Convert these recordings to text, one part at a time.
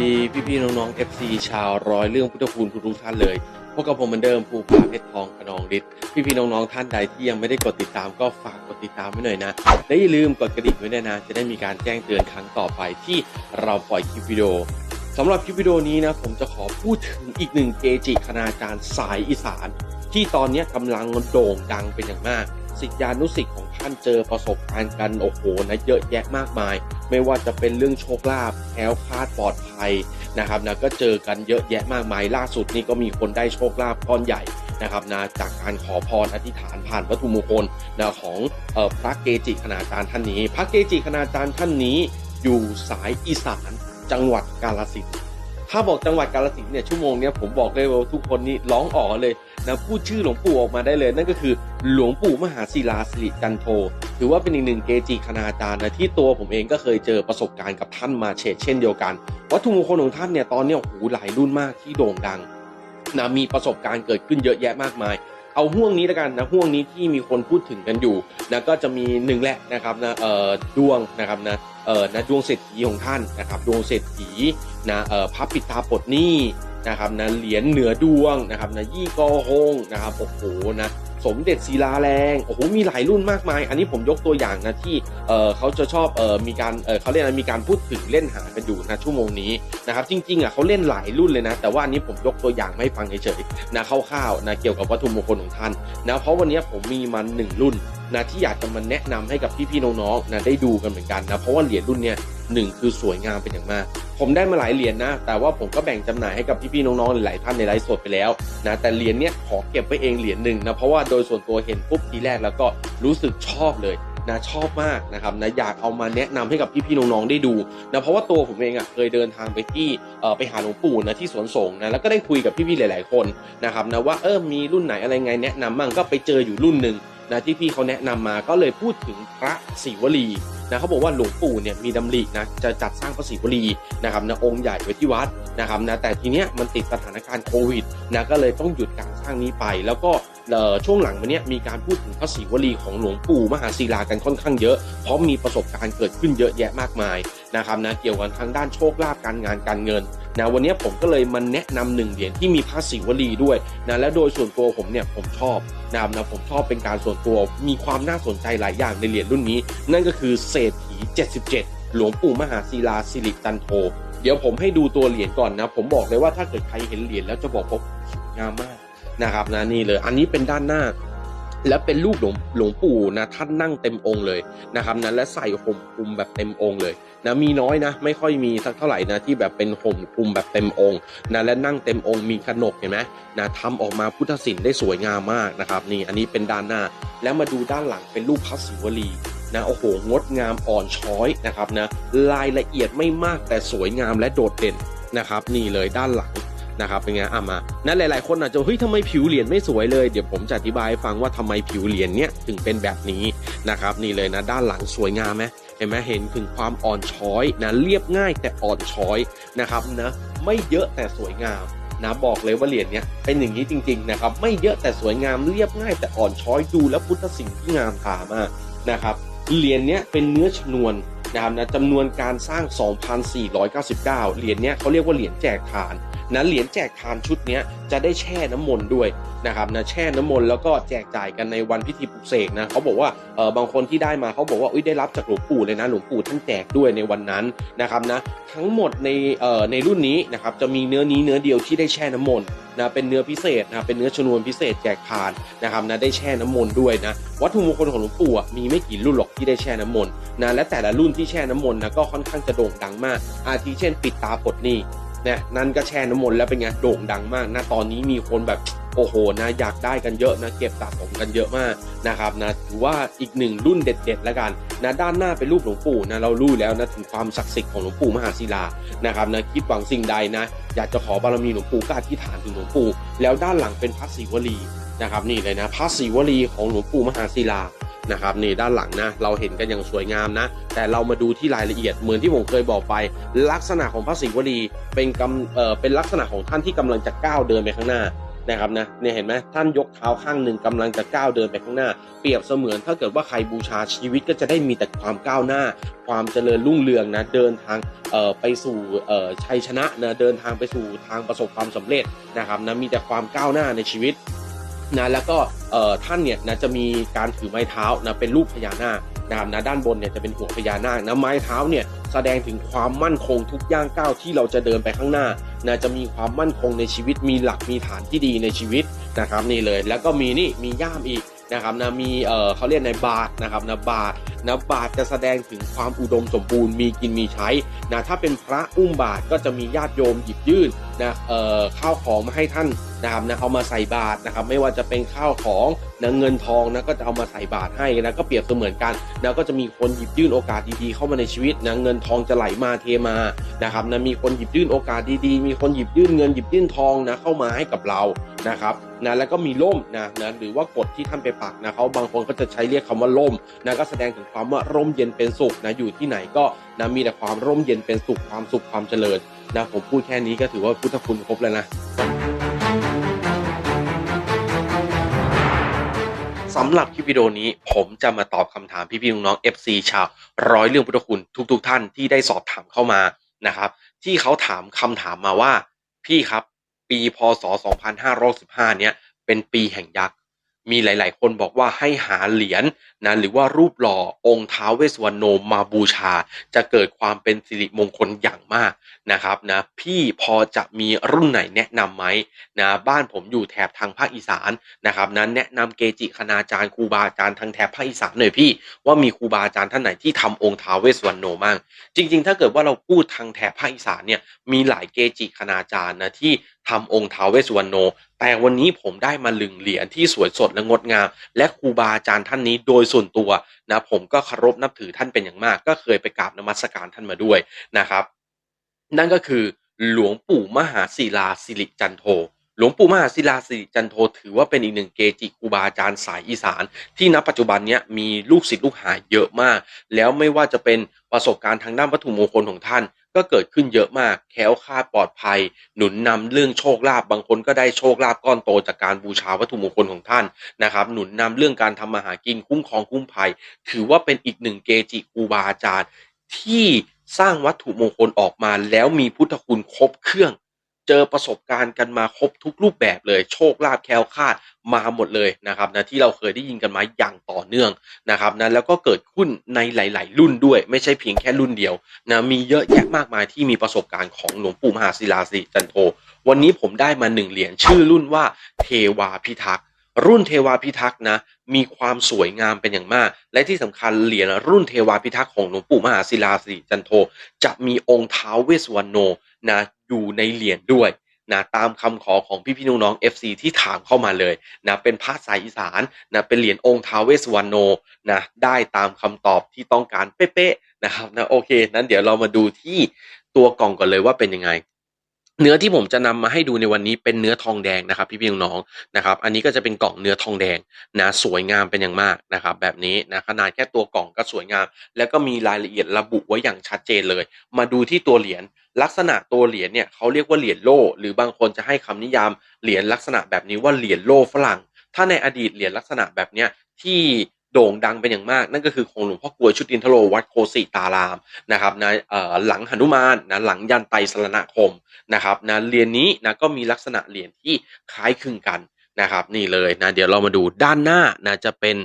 ดีพี่ๆน้องๆ FC ชาวร้อยเรื่องพุทธคุณทุกท่านเลยพบกับผมเหมือนเดิมภูผาเพชรทองกระนองฤทธิ์พี่ๆน้องๆท่านใดที่ยังไม่ได้กดติดตามก็ฝากกดติดตามไว้หน่อยนะและอย่าลืมกดกระดิ่งไว้ด้วยนะจะได้มีการแจ้งเตือนครั้งต่อไปที่เราปล่อยคลิปวิดีโอสำหรับคลิปวิดีโอนี้นะผมจะขอพูดถึงอีกหนึ่งเกจิคณาจารย์สายอีสาน ที่ตอนนี้กำลังโด่งดังเป็นอย่างมากศิษยานุศิษย์ของานเจอประสบการณ์กันโอ้โหนะเยอะแยะมากมาย ไม่ว่าจะเป็นเรื่องโชคลาภแคล้วคลาดปลอดภัยนะครับนะก็เจอกันเยอะแยะมากมาย ล่าสุดนี่ก็มีคนได้โชคลาภก้อนใหญ่นะครับนะจากการขอพรอธิษฐานผ่านวัตถุมงคลนะของออพระเกจิคณาจารย์ท่านนี้ พระเกจิคณาจารย์ท่านนี้ อยู่สายอีสานจังหวัดกาฬสินธุ์ถ้าบอกจังหวัดกาฬสินธุ์เนี่ยชั่วโมงเนี้ยผมบอกเลยว่าทุกคนนี่ร้องอ๋อเลย นะพูดชื่อหลวงปู่ออกมาได้เลย นั่นก็คือหลวงปู่มหาศิลาสิริจันโท ถือว่าเป็นอีกหนึ่งเกจิคณาจารย์นะที่ตัวผมเองก็เคยเจอประสบการณ์กับท่านมาเฉดเช่นเดียวกัน วัตถุมงคลของท่านเนี่ยตอนนี้โอ้โหหลายรุ่นมากที่โด่งดังนะมีประสบการณ์เกิดขึ้นเยอะแยะมากมาย เอาห่วงนี้แล้วกันนะห่วงนี้ที่มีคนพูดถึงกันอยู่นะก็จะมีหนึ่งแหละนะครับนะเอ่อดวงนะครับนะเอ่อนะดวงเศรษฐีของท่านนะครับดวงเศรษฐีนะเอ่อพระปิดตาปลดหนี้ นะครับนะเหรียญเหนือดวงนะครับนะยี่กอฮงนะครับโอ้โหนะสมเด็จศิลาแรงโอ้โหมีหลายรุ่นมากมาย อันนี้ผมยกตัวอย่างนะที่เออเขาจะชอบเออมีการเออเขาเรียกมีการพูดถึงเล่นหากันอยู่นะชั่วโมงนี้นะครับจริงๆอะเขาเล่นหลายรุ่นเลยนะ แต่ว่าอันนี้ผมยกตัวอย่างมาให้ฟังเฉยๆนะคร่าวๆนะเกี่ยวกับวัตถุมงคลของท่านนะเพราะวันนี้ผมมีมันหนึ่งรุ่นนะที่อยากจะมาแนะนำให้กับพี่ๆน้องๆนะได้ดูกันเหมือนกันนะเพราะว่าเหรียญรุ่นเนี้ยหนึ่งคือสวยงามเป็นอย่างมาก ผมได้มาหลายเหรียญนะแต่ว่าผมก็แบ่งจำหน่ายให้กับพี่ๆน้องๆหลายๆท่านในไลฟ์สดไปแล้วนะแต่เหรียญเนี้ยขอเก็บไว้เองเหรียญหนึ่งนะเพราะว่าโดยส่วนตัวเห็นปุ๊บทีแรกแล้วก็รู้สึกชอบเลยนะชอบมากนะครับนะอยากเอามาแนะนำให้กับพี่ๆน้องๆได้ดูนะเพราะว่าตัวผมเองอะเคยเดินทางไปที่เออไปหาหลวงปู่นะที่สวนสงนะแล้วก็ได้คุยกับพี่ๆหลาย ๆคนนะครับนะว่าเออมีรุ่นไหนอะไรไงแนะนำมั่งก็ไปเจออยู่รุ่นหนึ่ง นะที่พี่เขาแนะนำมาก็เลยพูดถึงพระศิวลีนะเขาบอกว่าหลวงปู่เนี่ยมีดำรินะจะจัดสร้างพระศิวลีนะครับนะองค์ใหญ่ไว้ที่วัดนะครับนะแต่ทีเนี้ยมันติดสถานการณ์โควิดนะก็เลยต้องหยุดการสร้างนี้ไป แล้วก็ช่วงหลังมาเนี้ยมีการพูดถึงพระศิวลีของหลวงปู่มหาศิลากันค่อนข้างเยอะเพราะมีประสบการณ์เกิดขึ้นเยอะแยะมากมายนะครับนะเกี่ยวกับทางด้านโชคลาภการงานการเงิน นะวันนี้ผมก็เลยมาแนะนำหนึ่งเหรียญที่มีพระศิวลีด้วยนะและโดยส่วนตัวผมเนี่ยผมชอบนะครับนะผมชอบเป็นการส่วนตัวมีความน่าสนใจหลายอย่างในเหรียญรุ่นนี้ นั่นก็คือเศรษฐี 77 หลวงปู่มหาศิลาสิริจันโทเดี๋ยวผมให้ดูตัวเหรียญก่อนนะ ผมบอกเลยว่าถ้าเกิดใครเห็นเหรียญแล้วจะบอกว่างามมากนะครับนะนี่เลย อันนี้เป็นด้านหน้า และเป็นรูปหลวงหลวงปู่นะท่านนั่งเต็มองค์เลยนะครับนะและใส่ห่มคลุมแบบเต็มองค์เลยนะมีน้อยนะ ไม่ค่อยมีสักเท่าไหร่นะที่แบบเป็นห่มคลุมแบบเต็มองค์นะและนั่งเต็มองค์มีขนกเห็นไหมนะทำออกมาพุทธศิลป์ได้สวยงามมากนะครับนี่อันนี้เป็นด้านหน้า แล้วมาดูด้านหลังเป็นรูปพระศิวลีนะโอ้โหงดงามอ่อนช้อยนะครับนะรายละเอียดไม่มากแต่สวยงามและโดดเด่นนะครับ นี่เลยด้านหลัง นะครับเป็นไงอะมานั่นหลายๆคนอาจจะเฮ้ยทำไมผิวเหรียญไม่สวยเลยเดี๋ยวผมจะอธิบายให้ฟังว่าทำไมผิวเหรียญเนี้ยถึงเป็นแบบนี้นะครับนี่เลยนะด้านหลังสวยงามไหมเห็นไหมเห็นถึงความอ่อนช้อยนะเรียบง่ายแต่อ่อนช้อยนะครับนะไม่เยอะแต่สวยงามนะบอกเลยว่าเหรียญเนี้ยเป็นอย่างนี้จริงๆนะครับไม่เยอะแต่สวยงามเรียบง่ายแต่อ่อนช้อยดูแล้วพุทธสิ่งที่งามตามากนะครับเหรียญเนี้ยเป็นเนื้อชนวนนะครับนะจำนวนการสร้าง 2,499 เหรียญเนี้ยเขาเรียกว่าเหรียญแจกทาน นะเหรียญแจกทานชุดนี้จะได้แช่น้ำมนต์ด้วยนะครับนะแช่น้ำมนต์แล้วก็แจกจ่ายกันในวันพิธีปลุกเสกนะเขาบอกว่าเออบางคนที่ได้มาเขาบอกว่าอุ้ยได้รับจากหลวงปู่เลยนะหลวงปู่ท่านแจกด้วยในวันนั้นนะครับนะทั้งหมดในเอ่อในรุ่นนี้นะครับจะมีเนื้อนี้เนื้อเดียวที่ได้แช่น้ำมนต์นะเป็นเนื้อพิเศษนะเป็นเนื้อชนวนพิเศษแจกทานนะครับนะได้แช่น้ำมนต์ด้วยนะวัตถุมงคลของหลวงปู่มีไม่กี่รุ่นหรอกที่ได้แช่น้ำมนต์นะและแต่ละรุ่นที่แช่น้ำมนต์นะก็ค่อนข้างจะโด่งดังมากอาทิเช่น ปิดตาปลดหนี้ เนี่ยนั่นก็แช่น้ำมนต์แล้วเป็นไงโด่งดังมากนะตอนนี้มีคนแบบโอ้โหนะอยากได้กันเยอะนะเก็บสะสมกันเยอะมากนะครับนะถือว่าอีกหนึ่งรุ่นเด็ดๆแล้วกันนะด้านหน้าเป็นรูปหลวงปู่นะเรารู้แล้วนะถึงความศักดิ์สิทธิ์ของหลวงปู่มหาศิลานะครับนะคิดหวังสิ่งใดนะอยากจะขอบารมีหลวงปู่ก็อธิษฐานถึงหลวงปู่แล้วด้านหลังเป็นพระศิวลีนะครับนี่เลยนะพระศิวลีของหลวงปู่มหาศิลา นะครับนี่ด้านหลังนะเราเห็นกันอย่างสวยงามนะ แต่เรามาดูที่รายละเอียดเหมือนที่ผมเคยบอกไป ลักษณะของพระศิวลีเป็นกำเอ่อเป็นลักษณะของท่านที่กำลังจะก้าวเดินไปข้างหน้านะครับนะเนี่ยเห็นไหมท่านยกเท้าข้างหนึ่งกำลังจะก้าวเดินไปข้างหน้า เปรียบเสมือนถ้าเกิดว่าใครบูชาชีวิตก็จะได้มีแต่ความก้าวหน้า ความเจริญรุ่งเรืองนะเดินทางเอ่อไปสู่เอ่อชัยชนะนะเดินทางไปสู่ทางประสบความสำเร็จนะครับนะมีแต่ความก้าวหน้าในชีวิต นะแล้วก็ท่านเนี่ยนะจะมีการถือไม้เท้านะเป็นรูปพญานาคนะครับนะด้านบนเนี่ยจะเป็นหัวพญานาคนะไม้เท้าเนี่ยแสดงถึงความมั่นคงทุกย่างก้าวที่เราจะเดินไปข้างหน้านะจะมีความมั่นคงในชีวิตมีหลักมีฐานที่ดีในชีวิตนะครับนี่เลย แล้วก็มีนี่มีย่ามอีก นะครับนะมีเอ่อเขาเรียกในบาทนะครับนะบาทนะบาทจะแสดงถึงความอุดมสมบูรณ์มีกินมีใช้นะถ้าเป็นพระอุ้มบาทก็จะมีญาติโยมหยิบยื่นนะเอ่อข้าวของมาให้ท่านนะครับนะเอามาใส่บาตรนะครับ ไม่ว่าจะเป็นข้าวของนะเงินทองนะก็จะเอามาใส่บาตรให้นะก็เปรียบเสมือนกันนะก็จะมีคนหยิบยื่นโอกาสดีๆเข้ามาในชีวิตนะเงินทองจะไหลมาเทมานะครับนะมีคนหยิบยื่นโอกาสดีๆ มีคนหยิบยื่นเงินหยิบยื่นทองนะเข้ามาให้กับเรานะครับ นะแล้วก็มีล่มนะนะหรือว่ากฎที่ท่านไปปักนะเขาบางคนก็จะใช้เรียกคำว่าล่มนะก็แสดงถึงความว่าร่มเย็นเป็นสุขนะอยู่ที่ไหนก็นะมีแต่ความร่มเย็นเป็นสุขความสุขความเจริญนะผมพูดแค่นี้ก็ถือว่าพุทธคุณครบแล้วนะสำหรับคลิปวิดีโอนี้ผมจะมาตอบคำถามพี่ๆน้องๆ FC ชาวร้อยเรื่องพุทธคุณทุก ๆ ท่านที่ได้สอบถามเข้ามานะครับ ที่เขาถามคำถามมาว่าพี่ครับ ปีพศ 2515 เนี้ยเป็นปีแห่งยักษ์ มีหลาย ๆ คนบอกว่าให้หาเหรียญนะหรือว่ารูปหล่อองค์ท้าวเวสสวรรณโนมาบูชา จะเกิดความเป็นสิริมงคลอย่างมากนะครับนะพี่พอจะมีรุ่นไหนแนะนำไหมนะบ้านผมอยู่แถบทางภาคอีสานนะครับนั้นแนะนำเกจิคณาจารย์ครูบาอาจารย์ทางแถบภาคอีสานหน่อยพี่ ว่ามีครูบาอาจารย์ท่านไหนที่ทำองค์ท้าวเวสสวรรณโนมั่งจริง ๆ ถ้าเกิดว่าเราพูดทางแถบภาคอีสานเนี่ยมีหลายเกจิคณาจารย์นะที่ทำองค์ท้าวเวสสวรรณโน แต่วันนี้ผมได้มาลึงเหรียญที่สวยสดและงดงาม และครูบาอาจารย์ท่านนี้โดยส่วนตัวนะผมก็เคารพนับถือท่านเป็นอย่างมาก ก็เคยไปกราบนมัสการท่านมาด้วยนะครับ นั่นก็คือหลวงปู่มหาศิลาสิริจันโทหลวงปู่มหาศิลาสิริจันโทถือว่าเป็นอีกหนึ่งเกจิครูบาอาจารย์สายอีสาน ที่ณปัจจุบันนี้มีลูกศิษย์ลูกหาเยอะมาก แล้วไม่ว่าจะเป็นประสบการณ์ทางด้านวัตถุมงคลของท่าน ก็เกิดขึ้นเยอะมาก แค้วคาดปลอดภัย หนุนนำเรื่องโชคลาภบางคนก็ได้โชคลาภก้อนโตจากการบูชาวัตถุมงคลของท่านนะครับ หนุนนำเรื่องการทำมาหากินคุ้มครองคุ้มภัย ถือว่าเป็นอีกหนึ่งเกจิครูบาอาจารย์ที่สร้างวัตถุมงคลออกมาแล้วมีพุทธคุณครบเครื่อง เจอประสบการณ์กันมาครบทุกรูปแบบเลย โชคลาภแคล้วคลาดมาหมดเลยนะครับนะที่เราเคยได้ยินกันมาอย่างต่อเนื่องนะครับนะแล้วก็เกิดขึ้นในหลาย ๆ รุ่นด้วย ไม่ใช่เพียงแค่รุ่นเดียวนะมีเยอะแยะมากมายที่มีประสบการณ์ของหลวงปู่มหาศิลาสิจันโทวันนี้ผมได้มาหนึ่งเหรียญชื่อรุ่นว่าเทวาพิทักษ์ รุ่นเทวาพิทักษ์นะ มีความสวยงามเป็นอย่างมาก และที่สำคัญเหรียญรุ่นเทวาพิทักษ์ของหลวงปู่มหาศิลาสิจันโท จะมีองค์ท้าวเวสวรรณโนนะอยู่ในเหรียญด้วยนะตามคำขอของพี่พี่ๆน้องๆ FC ที่ถามเข้ามาเลยนะเป็นพระสายอีสานนะเป็นเหรียญองค์ท้าวเวสวรรณโนนะได้ตามคำตอบที่ต้องการเป๊ะๆนะครับนะโอเคนั้นเดี๋ยวเรามาดูที่ตัวกล่องก่อนเลยว่าเป็นยังไง เนื้อที่ผมจะนำมาให้ดูในวันนี้เป็นเนื้อทองแดงนะครับพี่พี่น้องๆนะครับ อันนี้ก็จะเป็นกล่องเนื้อทองแดงนะสวยงามเป็นอย่างมากนะครับ แบบนี้นะขนาดแค่ตัวกล่องก็สวยงาม แล้วก็มีรายละเอียดระบุไว้อย่างชัดเจนเลย มาดูที่ตัวเหรียญลักษณะตัวเหรียญเนี่ยเขาเรียกว่าเหรียญโล่หรือบางคนจะให้คำนิยามเหรียญลักษณะแบบนี้ว่าเหรียญโล่ฝรั่ง ถ้าในอดีตเหรียญลักษณะแบบเนี้ยที่ โด่งดังเป็นอย่างมาก นั่นก็คือของหลวงพ่อกลวยชุตินทโลวัดโคสิตารามนะครับนะหลังหนุมานนะหลังยันไตสรณคมนะครับนะเหรียญนี้นะก็มีลักษณะเหรียญที่คล้ายคลึงกันนะครับนี่เลยนะเดี๋ยวเรามาดูด้านหน้านะจะเป็น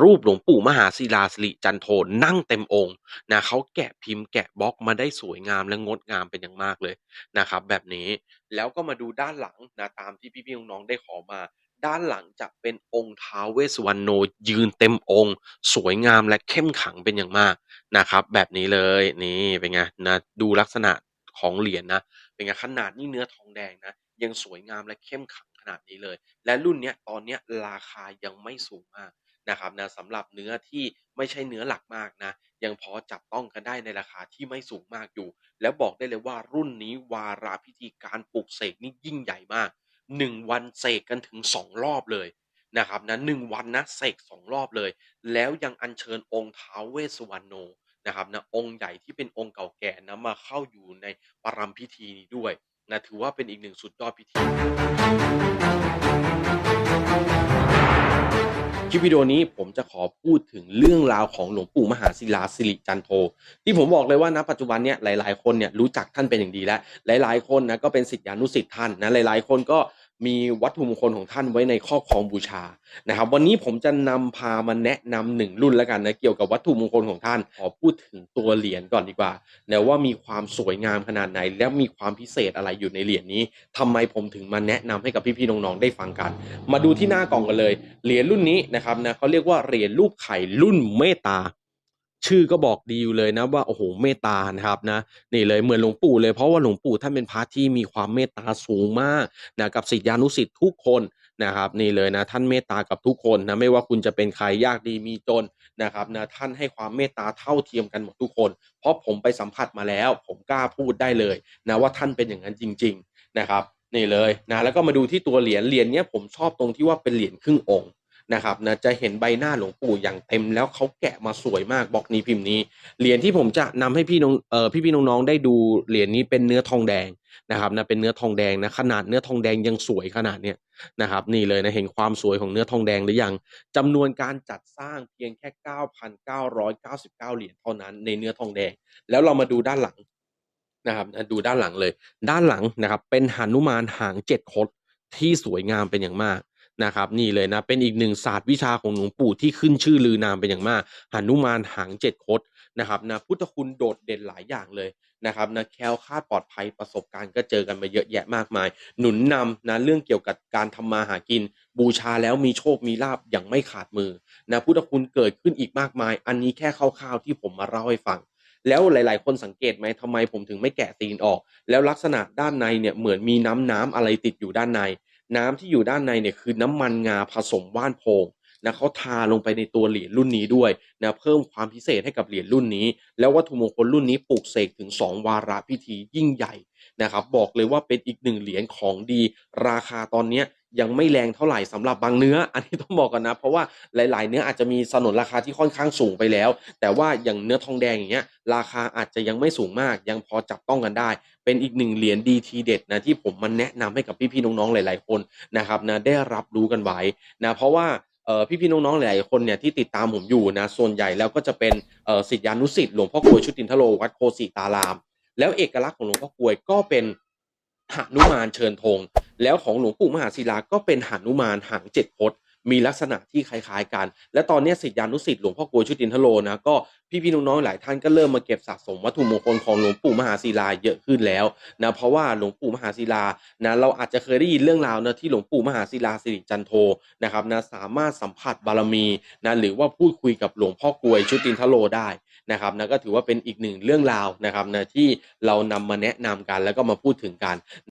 รูปหลวงปู่มหาศิลาสิริจันโทนั่งเต็มองค์นะเขาแกะพิมพ์แกะบล็อกมาได้สวยงามและงดงามเป็นอย่างมากเลยนะครับ แบบนี้แล้วก็มาดูด้านหลังนะตามที่พี่ๆน้องๆได้ขอมา ด้านหลังจะเป็นองค์ท้าวเวสวรรณโนยืนเต็มองค์ สวยงามและเข้มขังเป็นอย่างมากนะครับ แบบนี้เลยนี่เป็นไงนะดูลักษณะของเหรียญนะเป็นไงขนาดนี่เนื้อทองแดงนะ ยังสวยงามและเข้มขังขนาดนี้เลย และรุ่นเนี้ยตอนเนี้ยราคายังไม่สูงมากนะครับนะสำหรับเนื้อที่ไม่ใช่เนื้อหลักมากนะยังพอจับต้องกันได้ในราคาที่ไม่สูงมากอยู่ แล้วบอกได้เลยว่ารุ่นนี้วาระพิธีการปลุกเสกนี่ยิ่งใหญ่มาก หนึ่งวันเสกกันถึงสองรอบเลยนะครับนะหนึ่งวันนะเสกสองรอบเลย แล้วยังอัญเชิญองค์ท้าวเวสวรรณโนนะครับนะองค์ใหญ่ที่เป็นองค์เก่าแก่นะมาเข้าอยู่ในปรำพิธีนี้ด้วยนะถือว่าเป็นอีกหนึ่งสุดยอดพิธี คลิปวิดีโอนี้ผมจะขอพูดถึงเรื่องราวของหลวงปู่มหาศิลาสิริจันโท ที่ผมบอกเลยว่าณปัจจุบันเนี่ยหลาย ๆ คนเนี่ยรู้จักท่านเป็นอย่างดีแล้ว หลาย ๆ คนนะก็เป็นศิษยานุศิษย์ท่านนะหลาย ๆ คนก็ มีวัตถุมงคลของท่านไว้ในครอบครองบูชานะครับ วันนี้ผมจะนำพามาแนะนำหนึ่งรุ่นแล้วกันนะเกี่ยวกับวัตถุมงคลของท่านขอพูดถึงตัวเหรียญก่อนดีกว่านะว่ามีความสวยงามขนาดไหน และมีความพิเศษอะไรอยู่ในเหรียญนี้ทำไมผมถึงมาแนะนำให้กับพี่ๆน้องๆได้ฟังกัน มาดูที่หน้ากล่องกันเลยเหรียญรุ่นนี้นะครับนะเขาเรียกว่าเหรียญรูปไข่รุ่นเมตตา ชื่อก็บอกดีอยู่เลยนะว่าโอ้โหเมตตานะครับนะนี่เลยเหมือนหลวงปู่เลยเพราะว่าหลวงปู่ท่านเป็นพระที่มีความเมตตาสูงมากนะกับศิษยานุศิษย์ทุกคนนะครับนี่เลยนะท่านเมตตากับทุกคนนะไม่ว่าคุณจะเป็นใครยากดีมีจนนะครับนะท่านให้ความเมตตาเท่าเทียมกันหมดทุกคน เพราะผมไปสัมผัสมาแล้ว ผมกล้าพูดได้เลยนะว่าท่านเป็นอย่างนั้นจริง ๆนะครับนี่เลยนะแล้วก็มาดูที่ตัวเหรียญเหรียญเนี้ยผมชอบตรงที่ว่าเป็นเหรียญครึ่งองค์ นะครับนะจะเห็นใบหน้าหลวงปู่อย่างเต็มแล้วเขาแกะมาสวยมากบล็อกนี้พิมพ์นี้เหรียญที่ผมจะนำให้พี่น้องเอ่อพี่พี่น้องๆได้ดูเหรียญนี้เป็นเนื้อทองแดงนะครับนะเป็นเนื้อทองแดงนะขนาดเนื้อทองแดงยังสวยขนาดเนี้ยนะครับนี่เลยนะเห็นความสวยของเนื้อทองแดงหรือยังจำนวนการจัดสร้างเพียงแค่ 9,999 เหรียญเท่านั้นในเนื้อทองแดง แล้วเรามาดูด้านหลังนะครับดูด้านหลังเลย ด้านหลังนะครับเป็นหนุมานหางเจ็ดคดที่สวยงามเป็นอย่างมาก นะครับนี่เลยนะเป็นอีกหนึ่งศาสตร์วิชาของหลวงปู่ที่ขึ้นชื่อลือนามเป็นอย่างมากหนุมานหางเจ็ดคดนะครับนะพุทธคุณโดดเด่นหลายอย่างเลยนะครับนะแคล้วคลาดปลอดภัยประสบการณ์ก็เจอกันมาเยอะแยะมากมาย หนุนนำนะเรื่องเกี่ยวกับการทำมาหากิน บูชาแล้วมีโชคมีลาบอย่างไม่ขาดมือนะพุทธคุณเกิดขึ้นอีกมากมาย อันนี้แค่คร่าวๆที่ผมมาเล่าให้ฟัง แล้วหลาย ๆ คนสังเกตไหมทำไมผมถึงไม่แกะตีนออก แล้วลักษณะด้านในเนี่ยเหมือนมีน้ำน้ำอะไรติดอยู่ด้านใน น้ำที่อยู่ด้านในเนี่ยคือน้ำมันงาผสมว่านโพงนะเขาทาลงไปในตัวเหรียญรุ่นนี้ด้วยนะเพิ่มความพิเศษให้กับเหรียญรุ่นนี้ แล้ววัตถุมงคลรุ่นนี้ปลูกเสกถึง 2 วาระพิธียิ่งใหญ่นะครับบอกเลยว่าเป็นอีกหนึ่งเหรียญของดี ราคาตอนเนี้ ยังไม่แรงเท่าไหร่สำหรับบางเนื้อ อันนี้ต้องบอกกันนะ เพราะว่าหลาย ๆ เนื้ออาจจะมีสนนราคาที่ค่อนข้างสูงไปแล้ว แต่ว่าอย่างเนื้อทองแดงอย่างเงี้ยราคาอาจจะยังไม่สูงมาก ยังพอจับต้องกันได้ เป็นอีกหนึ่งเหรียญดีทีเด็ดนะที่ผมมาแนะนำให้กับพี่ ๆ น้อง ๆ หลาย ๆ คนนะครับนะได้รับรู้กันไว้นะเพราะว่าเออพี่ๆน้องๆหลายๆคนเนี่ยที่ติดตามผมอยู่นะส่วนใหญ่แล้วก็จะเป็นเอ่อศิษยานุศิษย์หลวงพ่อกลวยชุตินทโลวัดโคสิตาราม แล้วเอกลักษณ์ของหลวงพ่อกลวยก็เป็น หนุมานเชิญธงแล้วของหลวงปู่มหาศิลาก็เป็นหนุมานหางเจ็ดคดมีลักษณะที่คล้ายๆกัน และตอนนี้ศิษยานุศิษย์หลวงพ่อกลวยชุตินทโลนะก็พี่ๆน้องๆหลายท่านก็เริ่มมาเก็บสะสมวัตถุมงคลของหลวงปู่มหาศิลาเยอะขึ้นแล้วนะเพราะว่าหลวงปู่มหาศิลานะเราอาจจะเคยได้ยินเรื่องราวนะที่หลวงปู่มหาศิลาสิริจันโทนะครับนะสามารถสัมผัสบารมีนะหรือว่าพูดคุยกับหลวงพ่อกลวยชุตินทโลได้ นะครับนะก็ถือว่าเป็นอีกหนึ่งเรื่องราวนะครับนะที่เรานำมาแนะนำกันแล้วก็มาพูดถึงกัน